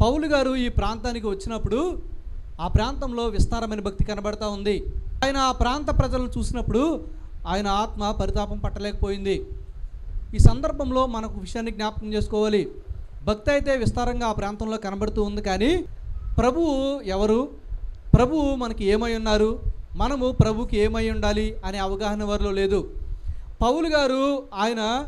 పౌలు గారు ఈ ప్రాంతానికి వచ్చినప్పుడు ఆ ప్రాంతంలో విస్తారమైన భక్తి కనబడతా ఉంది. ఆయన ఆ ప్రాంత ప్రజలను చూసినప్పుడు ఆయన ఆత్మ పరితాపం పట్టలేకపోయింది. ఈ సందర్భంలో మనకు విషయాన్ని జ్ఞాపకం చేసుకోవాలి. భక్తి అయితే విస్తారంగా ఆ ప్రాంతంలో కనబడుతూ ఉంది కానీ ప్రభువు ఎవరు? ప్రభువు మనకి ఏమై ఉన్నారు? మనము ప్రభుకి ఏమై ఉండాలి అనే అవగాహన వారిలో లేదు. పౌలు గారు ఆయన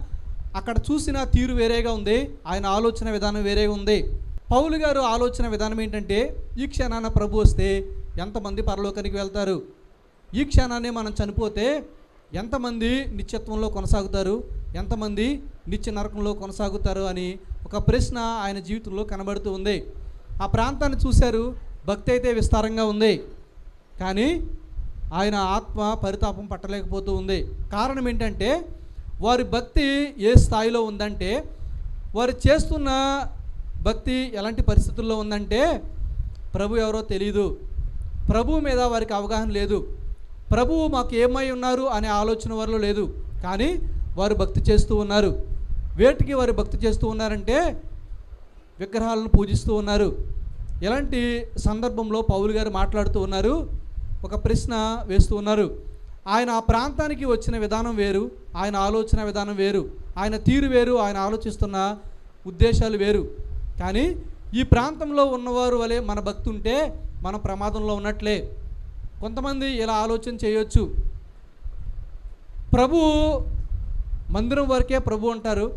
అక్కడ చూసిన తీరు వేరేగా ఉంది. ఆయన ఆలోచన విధానం వేరేగా ఉంది. పౌలు గారు ఆలోచన విధానం ఏంటంటే ఈ క్షణాన ప్రభు వస్తే ఎంతమంది పరలోకానికి వెళ్తారు? ఈ క్షణాన్ని మనం చనిపోతే ఎంతమంది నిత్యత్వంలో కొనసాగుతారు? ఎంతమంది నిత్య నరకంలో కొనసాగుతారు అని ఒక ప్రశ్న ఆయన జీవితంలో కనబడుతూ ఉంది. ఆ ప్రాంతాన్ని చూశారు భక్తి అయితే విస్తారంగా ఉంది. కానీ ఆయన ఆత్మ పరితాపం పట్టలేకపోతూ ఉంది. కారణం ఏంటంటే వారి భక్తి ఏ స్థాయిలో ఉందంటే వారు చేస్తున్న భక్తి ఎలాంటి పరిస్థితుల్లో ఉందంటే ప్రభు ఎవరో తెలియదు ప్రభు మీద వారికి అవగాహన లేదు. ప్రభువు మాకు ఏమై ఉన్నారు అనే ఆలోచన వారిలో లేదు. కానీ వారు భక్తి చేస్తూ ఉన్నారు. వేటికి వారు భక్తి చేస్తూ ఉన్నారంటే విగ్రహాలను పూజిస్తూ ఉన్నారు. ఎలాంటి సందర్భంలో పౌలు గారు మాట్లాడుతూ ఉన్నారు? ఒక ప్రశ్న వేస్తూ ఉన్నారు. ఆయన ఆ ప్రాంతానికి వచ్చిన విధానం వేరు ఆయన ఆలోచన విధానం వేరు ఆయన తీరు వేరు ఆయన ఆలోచిస్తున్న ఉద్దేశాలు వేరు. కానీ ఈ ప్రాంతంలో ఉన్నవారు వలె మన భక్తి ఉంటే మన ప్రమాదంలో ఉన్నట్లే. కొంతమంది ఇలా ఆలోచన చేయొచ్చు. ప్రభు మందిరం వరకే ప్రభు అంటారు.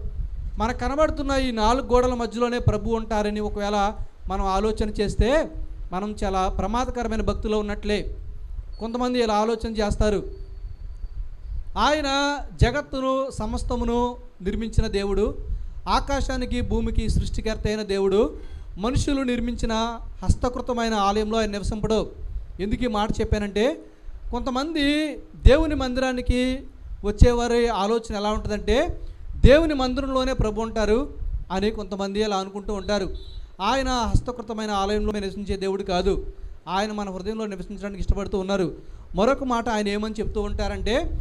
మనకు కనబడుతున్న ఈ నాలుగు గోడల మధ్యలోనే ప్రభు ఉంటారని ఒకవేళ మనం ఆలోచన చేస్తే మనం చాలా ప్రమాదకరమైన భక్తిలో ఉన్నట్లే. కొంతమంది ఇలా ఆలోచన చేస్తారు. ఆయన జగత్తును సమస్తమును నిర్మించిన దేవుడు. ఆకాశానికి భూమికి సృష్టికర్త అయిన దేవుడు మనుషులు నిర్మించిన హస్తకృతమైన ఆలయంలో ఆయన నివసింపడు. ఎందుకు ఈ మాట చెప్పానంటే కొంతమంది దేవుని మందిరానికి వచ్చేవారి ఆలోచన ఎలా ఉంటుందంటే దేవుని మందిరంలోనే ప్రభు ఉంటారు అని కొంతమంది అలా అనుకుంటూ ఉంటారు. ఆయన హస్తకృతమైన ఆలయంలో నివసించే దేవుడు కాదు. ఆయన మన హృదయంలో నివసించడానికి ఇష్టపడుతూ ఉన్నారు. మరొక మాట ఆయన ఏమని చెప్తూ ఉంటారంటే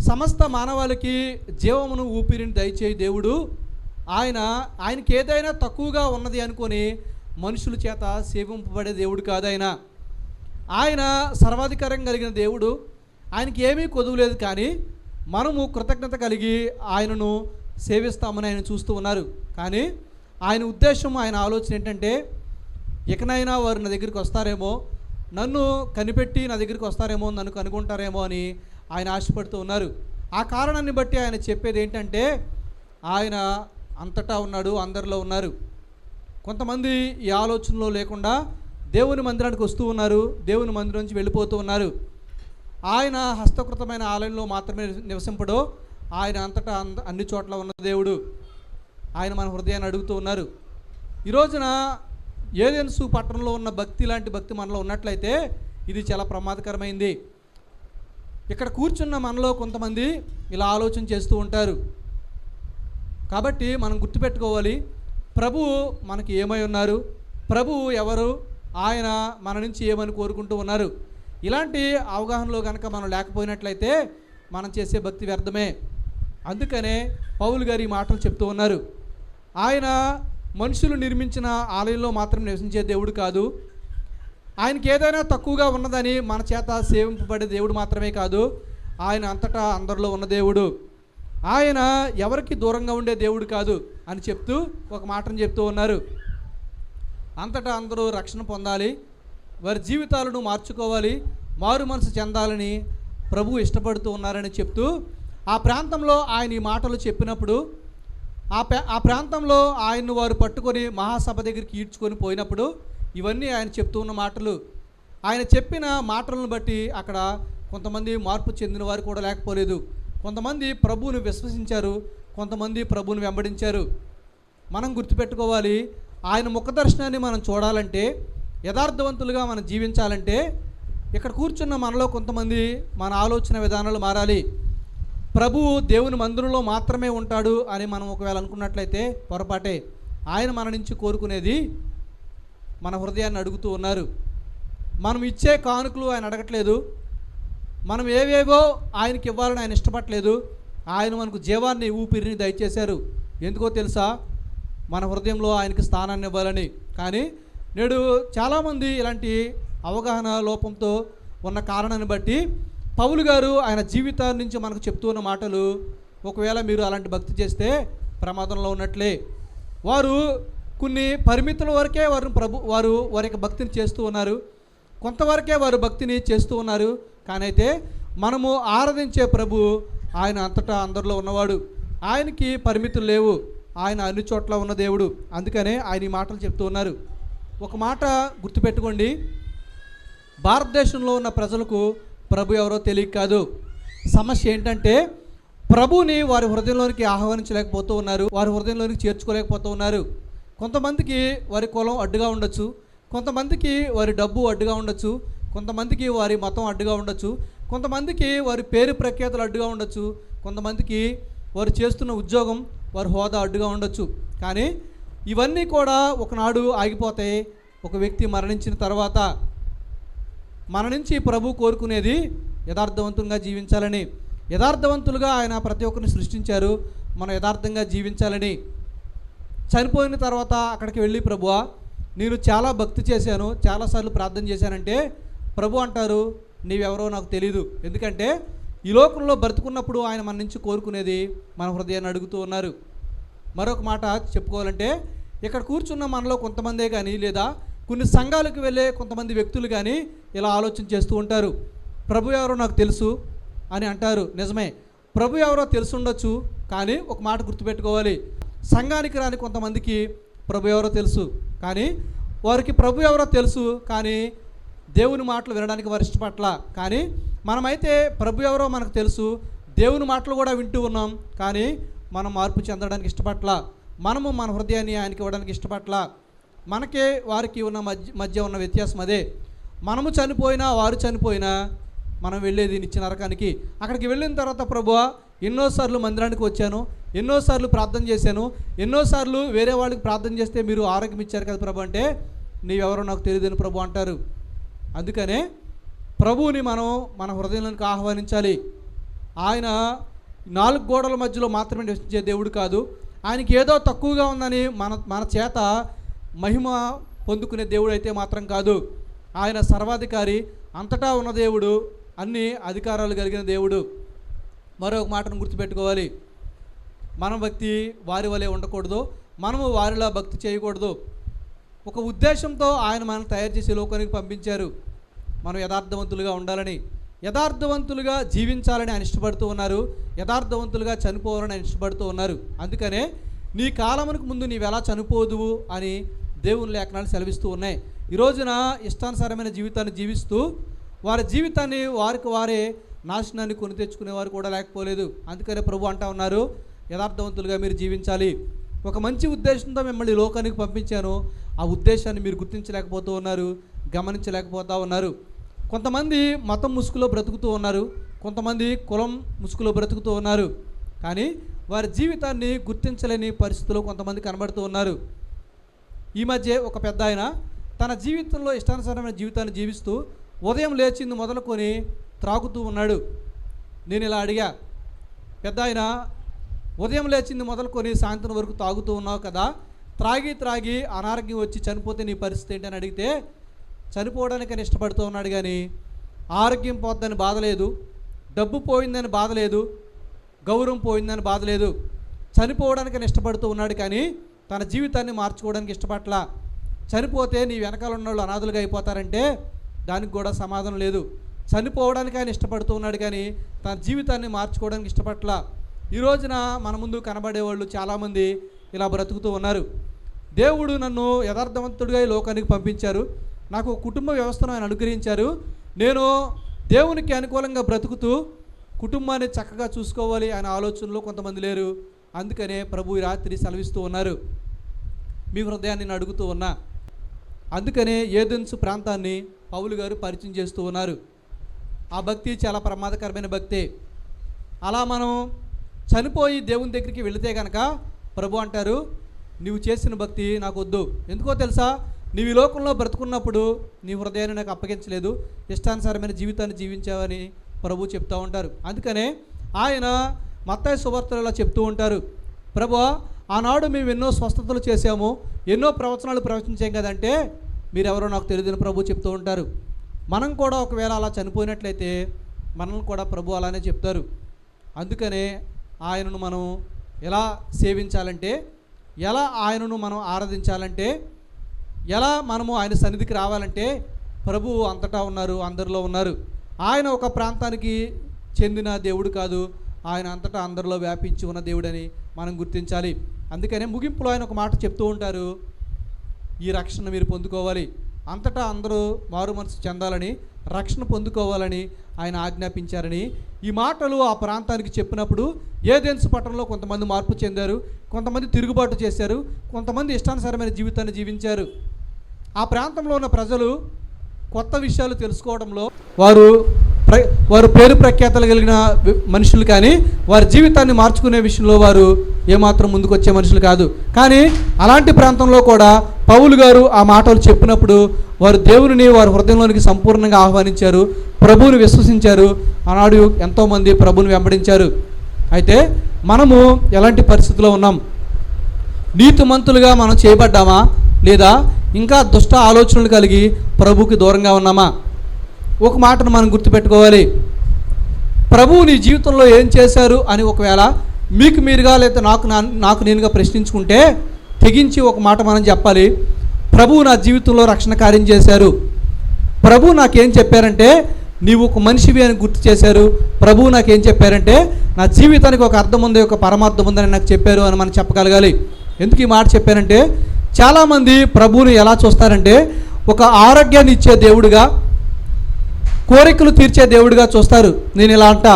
సమస్త మానవాళికి జీవమును ఊపిరిని దయచేయి దేవుడు ఆయన ఆయనకి ఏదైనా తక్కువగా ఉన్నది అనుకొని మనుషుల చేత సేవింపబడే దేవుడు కాదు ఆయన. ఆయన సర్వాధికారం కలిగిన దేవుడు. ఆయనకి ఏమీ కొదువులేదు కానీ మనము కృతజ్ఞత కలిగి ఆయనను సేవిస్తామని ఆయన చూస్తూ ఉన్నారు. కానీ ఆయన ఉద్దేశం ఆయన ఆలోచన ఏంటంటే ఇకనైనా వారు నా దగ్గరికి వస్తారేమో నన్ను కనిపెట్టి నా దగ్గరికి వస్తారేమో నన్ను కనుగొంటారేమో అని ఆయన ఆశపడుతూ ఉన్నారు. ఆ కారణాన్ని బట్టి ఆయన చెప్పేది ఏంటంటే ఆయన అంతటా ఉన్నాడు అందరిలో ఉన్నారు. కొంతమంది ఈ ఆలోచనలో లేకుండా దేవుని మందిరానికి వస్తూ ఉన్నారు దేవుని మందిరం నుంచి వెళ్ళిపోతూ ఉన్నారు. ఆయన హస్తకృతమైన ఆలయంలో మాత్రమే నివసింపడో ఆయన అంతటా అంద- అన్ని చోట్ల ఉన్న దేవుడు. ఆయన మన హృదయాన్ని అడుగుతూ ఉన్నారు. ఈ రోజున ఏదెన్సు పట్టణంలో ఉన్న భక్తి లాంటి భక్తి మనలో ఉన్నట్లయితే ఇది చాలా ప్రమాదకరమైంది. ఇక్కడ కూర్చున్న మనలో కొంతమంది ఇలా ఆలోచన చేస్తూ ఉంటారు. కాబట్టి మనం గుర్తుపెట్టుకోవాలి ప్రభువు మనకి ఏమై ఉన్నారు? ప్రభువు ఎవరు? ఆయన మన నుంచి ఏమని కోరుకుంటూ ఉన్నారు? ఇలాంటి అవగాహనలో కనుక మనం లేకపోయినట్లయితే మనం చేసే భక్తి వ్యర్థమే. అందుకనే పౌలు గారి మాటలు చెప్తూ ఉన్నారు. ఆయన మనుషులు నిర్మించిన ఆలయంలో మాత్రం నివసించే దేవుడు కాదు. ఆయనకి ఏదైనా తక్కువగా ఉన్నదని మన చేత సేవింపబడే దేవుడు మాత్రమే కాదు. ఆయన అంతటా అందరిలో ఉన్న దేవుడు. ఆయన ఎవరికి దూరంగా ఉండే దేవుడు కాదు అని చెప్తూ ఒక మాటను చెప్తూ ఉన్నారు. అంతటా అందరూ రక్షణ పొందాలి వారి జీవితాలను మార్చుకోవాలి మారు మనసు చెందాలని ప్రభు ఇష్టపడుతూ ఉన్నారని చెప్తూ ఆ ప్రాంతంలో ఆయన ఈ మాటలు చెప్పినప్పుడు ఆ ప్రా- ఆ ప్రాంతంలో ఆయన్ను వారు పట్టుకొని మహాసభ దగ్గరికి ఈడ్చుకొని పోయినప్పుడు ఇవన్నీ ఆయన చెప్తూ ఉన్న మాటలు. ఆయన చెప్పిన మాటలను బట్టి అక్కడ కొంతమంది మార్పు చెందిన వారు కూడా లేకపోలేదు. కొంతమంది ప్రభువును విశ్వసించారు కొంతమంది ప్రభువును వెంబడించారు. మనం గుర్తుపెట్టుకోవాలి ఆయన ముఖ దర్శనాన్ని మనం చూడాలంటే యథార్థవంతులుగా మనం జీవించాలంటే ఇక్కడ కూర్చున్న మనలో కొంతమంది మన ఆలోచన విధానాలు మారాలి. ప్రభువు దేవుని మందిరంలో మాత్రమే ఉంటాడు అని మనం ఒకవేళ అనుకున్నట్లయితే పొరపాటే. ఆయన మన నుంచి కోరుకునేది మన హృదయాన్ని అడుగుతూ ఉన్నారు. మనం ఇచ్చే కానుకలు ఆయన అడగట్లేదు. మనం ఏవేవో ఆయనకి ఇవ్వాలని ఆయన ఇష్టపడలేదు ఆయన మనకు జీవాన్ని ఊపిరిని దయచేశారు. ఎందుకో తెలుసా? మన హృదయంలో ఆయనకి స్థానాన్ని ఇవ్వాలని. కానీ నేడు చాలామంది ఇలాంటి అవగాహన లోపంతో ఉన్న కారణాన్ని బట్టి పౌలు గారు ఆయన జీవితాన్ని నుంచి మనకు చెప్తూ ఉన్న మాటలు ఒకవేళ మీరు అలాంటి భక్తి చేస్తే ప్రమాదంలో ఉన్నట్లే. వారు కొన్ని పరిమితుల వరకే వారు ప్రభు వారు వారి యొక్క భక్తిని చేస్తూ ఉన్నారు. కొంతవరకే వారు భక్తిని చేస్తూ ఉన్నారు. కానీ అయితే మనము ఆరాధించే ప్రభు ఆయన అంతటా అందరిలో ఉన్నవాడు. ఆయనకి పరిమితులు లేవు. ఆయన అన్ని చోట్ల ఉన్న దేవుడు. అందుకనే ఆయన ఈ మాటలు చెప్తూ ఉన్నారు. ఒక మాట గుర్తుపెట్టుకోండి. భారతదేశంలో ఉన్న ప్రజలకు ప్రభు ఎవరో తెలియక కాదు. సమస్య ఏంటంటే ప్రభుని వారి హృదయంలోనికి ఆహ్వానించలేకపోతూ ఉన్నారు. వారి హృదయంలోనికి చేర్చుకోలేకపోతూ ఉన్నారు. కొంతమందికి వారి కులం అడ్డుగా ఉండొచ్చు. కొంతమందికి వారి డబ్బు అడ్డుగా ఉండొచ్చు. కొంతమందికి వారి మతం అడ్డుగా ఉండొచ్చు కొంతమందికి వారి పేరు ప్రఖ్యాతలు అడ్డుగా ఉండొచ్చు కొంతమందికి వారు చేస్తున్న ఉద్యోగం వారి హోదా అడ్డుగా ఉండొచ్చు. కానీ ఇవన్నీ కూడా ఒకనాడు ఆగిపోతాయి ఒక వ్యక్తి మరణించిన తర్వాత మన నుంచి ప్రభు కోరుకునేది యథార్థవంతంగా జీవించాలని యథార్థవంతులుగా ఆయన ప్రతి ఒక్కరిని సృష్టించారు మనం యథార్థంగా జీవించాలని. చనిపోయిన తర్వాత అక్కడికి వెళ్ళి ప్రభువా నేను చాలా భక్తి చేశాను చాలాసార్లు ప్రార్థన చేశానంటే ప్రభు అంటారు నీవెవరో నాకు తెలియదు ఎందుకంటే ఈ లోకంలో బ్రతుకున్నప్పుడు ఆయన మన నుంచి కోరుకునేది మన హృదయాన్ని అడుగుతూ ఉన్నారు. మరొక మాట చెప్పుకోవాలంటే ఇక్కడ కూర్చున్న మనలో కొంతమందే కానీ లేదా కొన్ని సంఘాలకు వెళ్ళే కొంతమంది వ్యక్తులు కానీ ఇలా ఆలోచన చేస్తూ ఉంటారు. ప్రభు ఎవరో నాకు తెలుసు అని అంటారు. నిజమే. ప్రభు ఎవరో తెలుసుండొచ్చు కానీ ఒక మాట గుర్తుపెట్టుకోవాలి. సంఘానికి రాని కొంతమందికి ప్రభు ఎవరో తెలుసు కానీ వారికి ప్రభు ఎవరో తెలుసు కానీ దేవుని మాటలు వినడానికి వారు ఇష్టపట్ల. కానీ మనమైతే ప్రభు ఎవరో మనకు తెలుసు దేవుని మాటలు కూడా వింటూ ఉన్నాం. కానీ మనం మార్పు చెందడానికి ఇష్టపట్ల. మనము మన హృదయాన్ని ఆయనకి ఇవ్వడానికి ఇష్టపట్ల. మనకే వారికి ఉన్న మధ్య మధ్య ఉన్న వ్యత్యాసం అదే. మనము చనిపోయినా వారు చనిపోయినా మనం వెళ్ళేది నిత్య నరకానికి. అక్కడికి వెళ్ళిన తర్వాత ప్రభువా ఎన్నోసార్లు మందిరానికి వచ్చాను ఎన్నోసార్లు ప్రార్థన చేశాను ఎన్నోసార్లు వేరే వాళ్ళకి ప్రార్థన చేస్తే మీరు ఆరోగ్యం ఇచ్చారు కదా ప్రభు అంటే నీవెవరో నాకు తెలియదని ప్రభు అంటారు. అందుకనే ప్రభువుని మనం మన హృదయంలోకి ఆహ్వానించాలి. ఆయన నాలుగు గోడల మధ్యలో మాత్రమే నివసించే దేవుడు కాదు. ఆయనకి ఏదో తక్కువగా ఉందని మన మన చేత మహిమ పొందుకునే దేవుడు అయితే మాత్రం కాదు. ఆయన సర్వాధికారి అంతటా ఉన్న దేవుడు అన్ని అధికారాలు కలిగిన దేవుడు. మరొక మాటను గుర్తుపెట్టుకోవాలి. మన భక్తి వారి వలె ఉండకూడదు. మనము వారిలా భక్తి చేయకూడదు. ఒక ఉద్దేశంతో ఆయన మనల్ని తయారు చేసే లోకానికి పంపించారు. మనం యథార్థవంతులుగా ఉండాలని యథార్థవంతులుగా జీవించాలని ఆయన ఇష్టపడుతూ ఉన్నారు. యథార్థవంతులుగా చనిపోవాలని ఆయన ఇష్టపడుతూ ఉన్నారు. అందుకనే నీ కాలమునకు ముందు నీవెలా చనిపోదువు అని దేవుని లేఖనాలు సెలవిస్తూ ఉన్నాయి. ఈ రోజున ఇష్టానుసారమైన జీవితాన్ని జీవిస్తూ వారి జీవితాన్ని వారికి వారే నాశనాన్ని కొని తెచ్చుకునేవారు కూడా లేకపోలేదు. అందుకనే ప్రభు అంటా ఉన్నారు యథార్థవంతులుగా మీరు జీవించాలి. ఒక మంచి ఉద్దేశంతో మిమ్మల్ని లోకానికి పంపించాను. ఆ ఉద్దేశాన్ని మీరు గుర్తించలేకపోతూ ఉన్నారు గమనించలేకపోతూ ఉన్నారు. కొంతమంది మతం ముసుగులో బ్రతుకుతూ ఉన్నారు కొంతమంది కులం ముసుగులో బ్రతుకుతూ ఉన్నారు. కానీ వారి జీవితాన్ని గుర్తించలేని పరిస్థితుల్లో కొంతమంది కనబడుతూ ఉన్నారు. ఈ మధ్య ఒక పెద్ద ఆయన తన జీవితంలో ఇష్టానుసారమైన జీవితాన్ని జీవిస్తూ ఉదయం లేచింది మొదలుకొని త్రాగుతూ ఉన్నాడు. నేను ఇలా అడిగా పెద్ద ఆయన ఉదయం లేచింది మొదలుకొని సాయంత్రం వరకు తాగుతూ ఉన్నావు కదా త్రాగి త్రాగి అనారోగ్యం వచ్చి చనిపోతే నీ పరిస్థితి ఏంటని అడిగితే చనిపోవడానికని ఇష్టపడుతూ ఉన్నాడు కానీ ఆరోగ్యం పోద్దని బాధ లేదు డబ్బు పోయిందని బాధ లేదు గౌరవం పోయిందని బాధ లేదు. చనిపోవడానికని ఇష్టపడుతూ ఉన్నాడు కానీ తన జీవితాన్ని మార్చుకోవడానికి ఇష్టపట్ల చనిపోతే నీ వెనకాల ఉన్న వాళ్ళు అనాథులుగా అయిపోతారంటే దానికి కూడా సమాధానం లేదు. చనిపోవడానికి ఆయన ఇష్టపడుతూ ఉన్నాడు కానీ తన జీవితాన్ని మార్చుకోవడానికి ఇష్టపట్ల ఈ రోజున మన ముందు కనబడేవాళ్ళు చాలామంది ఇలా బ్రతుకుతూ ఉన్నారు. దేవుడు నన్ను యథార్థవంతుడిగా ఈ లోకానికి పంపించారు. నాకు కుటుంబ వ్యవస్థను ఆయన అనుగ్రహించారు. నేను దేవునికి అనుకూలంగా బ్రతుకుతూ కుటుంబాన్ని చక్కగా చూసుకోవాలి అనే ఆలోచనలో కొంతమంది లేరు. అందుకనే ప్రభు ఈ రాత్రి సెలవిస్తూ ఉన్నారు. మీ హృదయాన్ని నేను అడుగుతూ ఉన్నా. అందుకనే ఏదెన్స్ ప్రాంతాన్ని పౌలు గారు పరిచయం చేస్తూ ఉన్నారు. ఆ భక్తి చాలా ప్రమాదకరమైన భక్తే. అలా మనం చనిపోయి దేవుని దగ్గరికి వెళితే కనుక ప్రభు అంటారు నీవు చేసిన భక్తి నాకు వద్దు. ఎందుకో తెలుసా? నీవు ఈ లోకంలో బ్రతుకున్నప్పుడు నీ హృదయాన్ని నాకు అప్పగించలేదు. ఇష్టానుసారమైన జీవితాన్ని జీవించావని ప్రభు చెప్తూ ఉంటారు. అందుకనే ఆయన మత్తాయి సువార్తలలో చెప్తూ ఉంటారు ప్రభు ఆనాడు మేము ఎన్నో స్వస్థతలు చేశాము ఎన్నో ప్రవచనాలు ప్రవచించాం కదంటే మీరెవరో నాకు తెలియదని ప్రభు చెప్తూ ఉంటారు. మనం కూడా ఒకవేళ అలా చనిపోయినట్లయితే మనల్ని కూడా ప్రభు అలానే చెప్తారు. అందుకనే ఆయనను మనం ఎలా సేవించాలంటే ఎలా ఆయనను మనం ఆరాధించాలంటే ఎలా మనము ఆయన సన్నిధికి రావాలంటే ప్రభువు అంతటా ఉన్నారు అందరిలో ఉన్నారు. ఆయన ఒక ప్రాంతానికి చెందిన దేవుడు కాదు. ఆయన అంతటా అందరిలో వ్యాపించి ఉన్న దేవుడని మనం గుర్తించాలి. అందుకనే ముగింపులో ఆయన ఒక మాట చెప్తూ ఉంటారు. ఈ రక్షణ మీరు పొందుకోవాలి. అంతటా అందరూ మారు మనసు చెందాలని రక్షణ పొందుకోవాలని ఆయన ఆజ్ఞాపించారని ఈ మాటలు ఆ ప్రాంతానికి చెప్పినప్పుడు ఏదెన్స్ పట్టణంలో కొంతమంది మార్పు చెందారు కొంతమంది తిరుగుబాటు చేశారు కొంతమంది ఇష్టానుసారమైన జీవితాన్ని జీవించారు. ఆ ప్రాంతంలో ఉన్న ప్రజలు కొత్త విషయాలు తెలుసుకోవడంలో వారు ప్ర వారు పేరు ప్రఖ్యాతలు కలిగిన మనుషులు కానీ వారి జీవితాన్ని మార్చుకునే విషయంలో వారు ఏమాత్రం ముందుకొచ్చే మనుషులు కాదు. కానీ అలాంటి ప్రాంతంలో కూడా పౌలు గారు ఆ మాటలు చెప్పినప్పుడు వారు దేవుని వారి హృదయంలోనికి సంపూర్ణంగా ఆహ్వానించారు ప్రభువుని విశ్వసించారు. ఆనాడు ఎంతోమంది ప్రభుని వెంబడించారు. అయితే మనము ఎలాంటి పరిస్థితిలో ఉన్నాం? నీతిమంతులుగా మనం చేయబడ్డామా? లేదా ఇంకా దుష్ట ఆలోచనలు కలిగి ప్రభువుకి దూరంగా ఉన్నామా? ఒక మాటను మనం గుర్తుపెట్టుకోవాలి. ప్రభువు నీ జీవితంలో ఏం చేశారు అని ఒకవేళ మీకు మీరుగా లేదా నాకు నా నాకు నేనుగా ప్రశ్నించుకుంటే తెగించి ఒక మాట మనం చెప్పాలి. ప్రభువు నా జీవితంలో రక్షణ కార్యం చేశారు. ప్రభు నాకేం చెప్పారంటే నీవు ఒక మనిషివి అని గుర్తు చేశారు. ప్రభువు నాకేం చెప్పారంటే నా జీవితానికి ఒక అర్థం ఉంది ఒక పరమార్థం ఉందని నాకు చెప్పారు అని మనం చెప్పగలగాలి. ఎందుకు ఈ మాట చెప్పారంటే చాలామంది ప్రభువుని ఎలా చూస్తారంటే ఒక ఆరోగ్యాన్ని ఇచ్చే దేవుడిగా కోరికలు తీర్చే దేవుడిగా చూస్తారు. నేను ఇలా అంట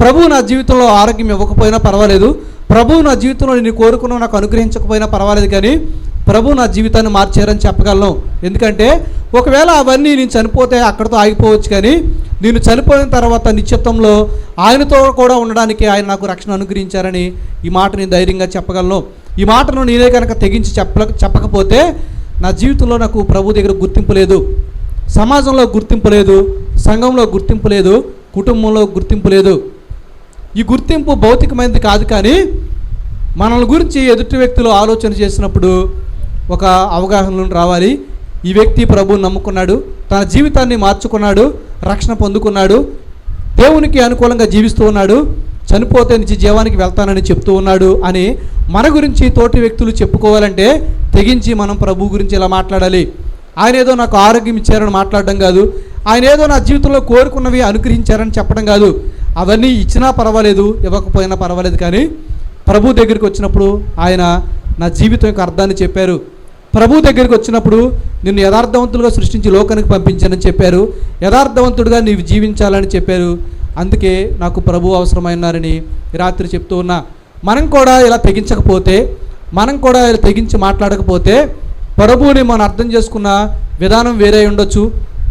ప్రభు నా జీవితంలో ఆరోగ్యం ఇవ్వకపోయినా పర్వాలేదు. ప్రభువు నా జీవితంలో నేను కోరుకున్న నాకు అనుగ్రహించకపోయినా పర్వాలేదు కానీ ప్రభు నా జీవితాన్ని మార్చారని చెప్పగలను. ఎందుకంటే ఒకవేళ అవన్నీ నేను చనిపోతే అక్కడితో ఆగిపోవచ్చు కానీ నేను చనిపోయిన తర్వాత నిశ్చిత్వంలో ఆయనతో కూడా ఉండడానికి ఆయన నాకు రక్షణ అనుగ్రహించారని ఈ మాట నేను ధైర్యంగా చెప్పగలను. ఈ మాటను నేనే కనుక తెగించి చెప్ప చెప్పకపోతే నా జీవితంలో నాకు ప్రభు దగ్గర గుర్తింపు లేదు. సమాజంలో గుర్తింపు లేదు. సంఘంలో గుర్తింపు లేదు. కుటుంబంలో గుర్తింపు లేదు. ఈ గుర్తింపు భౌతికమైనది కాదు కానీ మనల్ని గురించి ఎదుటి వ్యక్తులు ఆలోచన చేసినప్పుడు ఒక అవగాహనలో రావాలి. ఈ వ్యక్తి ప్రభువుని నమ్ముకున్నాడు. తన జీవితాన్ని మార్చుకున్నాడు. రక్షణ పొందుకున్నాడు. దేవునికి అనుకూలంగా జీవిస్తూ ఉన్నాడు. చనిపోతే నుంచి జీవానికి వెళ్తానని చెప్తూ ఉన్నాడు అని మన గురించి తోటి వ్యక్తులు చెప్పుకోవాలంటే తెగించి మనం ప్రభు గురించి ఇలా మాట్లాడాలి. ఆయన ఏదో నాకు ఆరోగ్యం ఇచ్చారని మాట్లాడడం కాదు. ఆయన ఏదో నా జీవితంలో కోరుకున్నవి అనుగ్రహించారని చెప్పడం కాదు. అవన్నీ ఇచ్చినా పర్వాలేదు ఇవ్వకపోయినా పర్వాలేదు కానీ ప్రభు దగ్గరికి వచ్చినప్పుడు ఆయన నా జీవితం యొక్క అర్థాన్ని చెప్పారు. ప్రభు దగ్గరికి వచ్చినప్పుడు నిన్ను యథార్థవంతులుగా సృష్టించి లోకానికి పంపించానని చెప్పారు. యథార్థవంతుడుగా నీవు జీవించాలని చెప్పారు. అందుకే నాకు ప్రభు అవసరమైనారని రాత్రి చెప్తూ ఉన్నా. మనం కూడా ఇలా తెగించకపోతే మనం కూడా ఇలా తెగించి మాట్లాడకపోతే ప్రభువుని మనం అర్థం చేసుకున్న విధానం వేరే ఉండొచ్చు.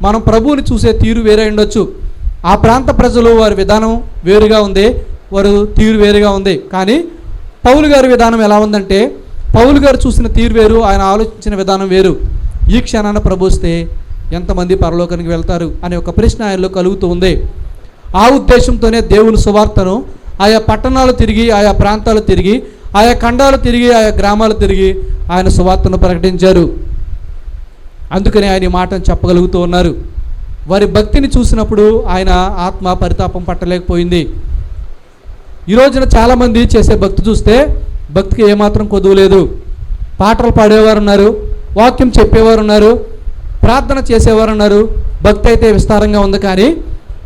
మనం ప్రభువుని చూసే తీరు వేరే ఉండొచ్చు. ఆ ప్రాంత ప్రజలు వారి విధానం వేరుగా ఉంది వారు తీరు వేరుగా ఉంది. కానీ పౌలు గారి విధానం ఎలా ఉందంటే పౌలు గారు చూసిన తీరు వేరు ఆయన ఆలోచించిన విధానం వేరు. ఈ క్షణాన ప్రభుస్తే ఎంతమంది పరలోకానికి వెళ్తారు అనే ఒక ప్రశ్న ఆయనలో కలుగుతూ ఉంది. ఆ ఉద్దేశంతోనే దేవుని సువార్తను ఆయా పట్టణాలు తిరిగి ఆయా ప్రాంతాలు తిరిగి ఆయా ఖండాలు తిరిగి ఆయా గ్రామాలు తిరిగి ఆయన సువార్తను ప్రకటించారు. అందుకని ఆయన మాటను చెప్పగలుగుతూ ఉన్నారు. వారి భక్తిని చూసినప్పుడు ఆయన ఆత్మ పరితాపం పట్టలేకపోయింది. ఈరోజున చాలామంది చేసే భక్తి చూస్తే భక్తికి ఏమాత్రం కొదువు లేదు. పాటలు పాడేవారు ఉన్నారు వాక్యం చెప్పేవారు ఉన్నారు ప్రార్థన చేసేవారు ఉన్నారు భక్తి అయితే విస్తారంగా ఉంది కానీ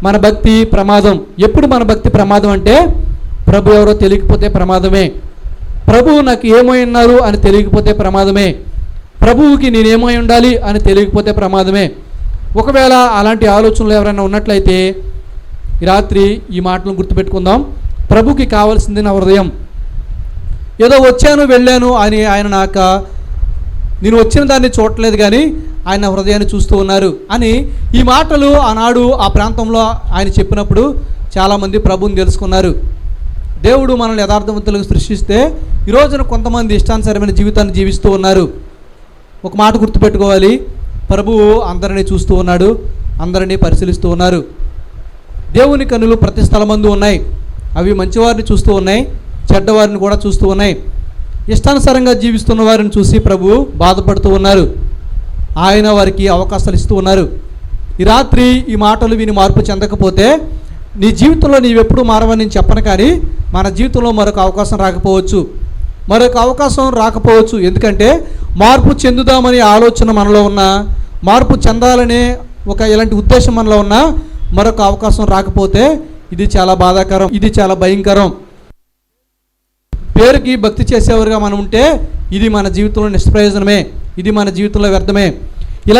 మన భక్తి ప్రమాదం. ఎప్పుడు మన భక్తి ప్రమాదం అంటే ప్రభు ఎవరో తెలియకపోతే ప్రమాదమే. ప్రభువు నాకు ఏమై ఉన్నారు అని తెలియకపోతే ప్రమాదమే. ప్రభువుకి నేనేమై ఉండాలి అని తెలియకపోతే ప్రమాదమే. ఒకవేళ అలాంటి ఆలోచనలు ఎవరైనా ఉన్నట్లయితే రాత్రి ఈ మాటలను గుర్తుపెట్టుకుందాం. ప్రభుకి కావాల్సింది నా హృదయం. ఏదో వచ్చాను వెళ్ళాను అని ఆయన నాక నేను వచ్చిన దాన్ని చూడట్లేదు కానీ ఆయన హృదయాన్ని చూస్తూ ఉన్నారు అని ఈ మాటలు ఆనాడు ఆ ప్రాంతంలో ఆయన చెప్పినప్పుడు చాలామంది ప్రభుని తెలుసుకున్నారు. దేవుడు మనల్ని యథార్థవంతులకు సృష్టిస్తే ఈ రోజున కొంతమంది ఇష్టానుసరమైన జీవితాన్ని జీవిస్తూ ఉన్నారు. ఒక మాట గుర్తుపెట్టుకోవాలి. ప్రభువు అందరినీ చూస్తూ ఉన్నాడు అందరినీ పరిశీలిస్తూ ఉన్నారు. దేవుని కన్నులు ప్రతి స్థలమందు ఉన్నాయి. అవి మంచివారిని చూస్తూ ఉన్నాయి. చెడ్డవారిని కూడా చూస్తూ ఉన్నాయి. ఇష్టానుసారంగా జీవిస్తున్న వారిని చూసి ప్రభు బాధపడుతూ ఉన్నారు. ఆయన వారికి అవకాశాలు ఇస్తూ ఉన్నారు. ఈ రాత్రి ఈ మాటలు విని మార్పు చెందకపోతే నీ జీవితంలో నీవెప్పుడు మారవని నేను చెప్పను కానీ మన జీవితంలో మరొక అవకాశం రాకపోవచ్చు. మరొక అవకాశం రాకపోవచ్చు. ఎందుకంటే మార్పు చెందుదామనే ఆలోచన మనలో ఉన్న మార్పు చెందాలనే ఒక ఇలాంటి ఉద్దేశం మనలో ఉన్న మరొక అవకాశం రాకపోతే ఇది చాలా బాధాకరం ఇది చాలా భయంకరం. పేరుకి భక్తి చేసేవారుగా మనం ఉంటే ఇది మన జీవితంలో నిష్ప్రయోజనమే. ఇది మన జీవితంలో వ్యర్థమే.